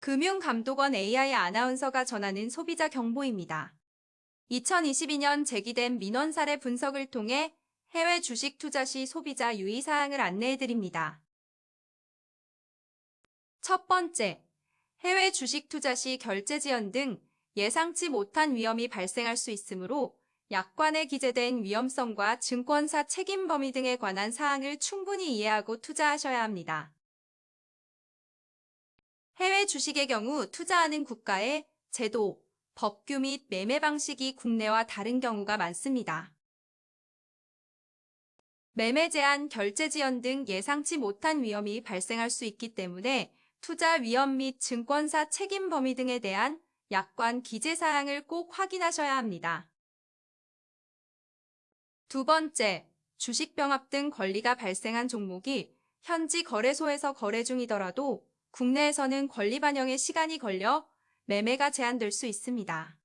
금융감독원 AI 아나운서가 전하는 소비자 경보입니다. 2022년 제기된 민원 사례 분석을 통해 해외 주식 투자 시 소비자 유의사항을 안내해드립니다. 첫 번째, 해외 주식 투자 시 결제 지연 등 예상치 못한 위험이 발생할 수 있으므로 약관에 기재된 위험성과 증권사 책임 범위 등에 관한 사항을 충분히 이해하고 투자하셔야 합니다. 해외 주식의 경우 투자하는 국가의 제도, 법규 및 매매 방식이 국내와 다른 경우가 많습니다. 매매 제한, 결제 지연 등 예상치 못한 위험이 발생할 수 있기 때문에 투자 위험 및 증권사 책임 범위 등에 대한 약관 기재 사항을 꼭 확인하셔야 합니다. 두 번째, 주식병합 등 권리가 발생한 종목이 현지 거래소에서 거래 중이더라도 국내에서는 권리 반영에 시간이 걸려 매매가 제한될 수 있습니다.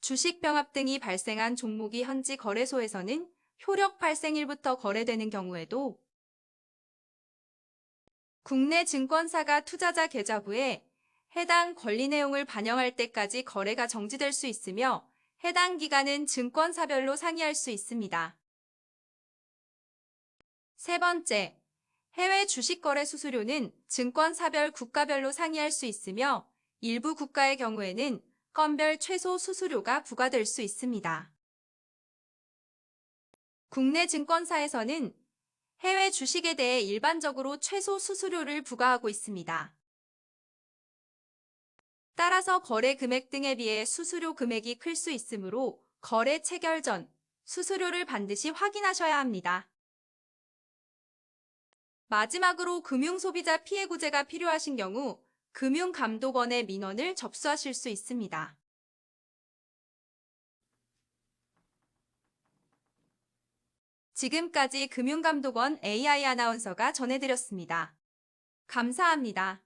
주식병합 등이 발생한 종목이 현지 거래소에서는 효력 발생일부터 거래되는 경우에도 국내 증권사가 투자자 계좌부에 해당 권리 내용을 반영할 때까지 거래가 정지될 수 있으며 해당 기간은 증권사별로 상이할 수 있습니다. 세 번째, 해외 주식거래 수수료는 증권사별 국가별로 상이할 수 있으며 일부 국가의 경우에는 건별 최소 수수료가 부과될 수 있습니다. 국내 증권사에서는 해외 주식에 대해 일반적으로 최소 수수료를 부과하고 있습니다. 따라서 거래 금액 등에 비해 수수료 금액이 클 수 있으므로 거래 체결 전 수수료를 반드시 확인하셔야 합니다. 마지막으로 금융소비자 피해 구제가 필요하신 경우 금융감독원의 민원을 접수하실 수 있습니다. 지금까지 금융감독원 AI 아나운서가 전해드렸습니다. 감사합니다.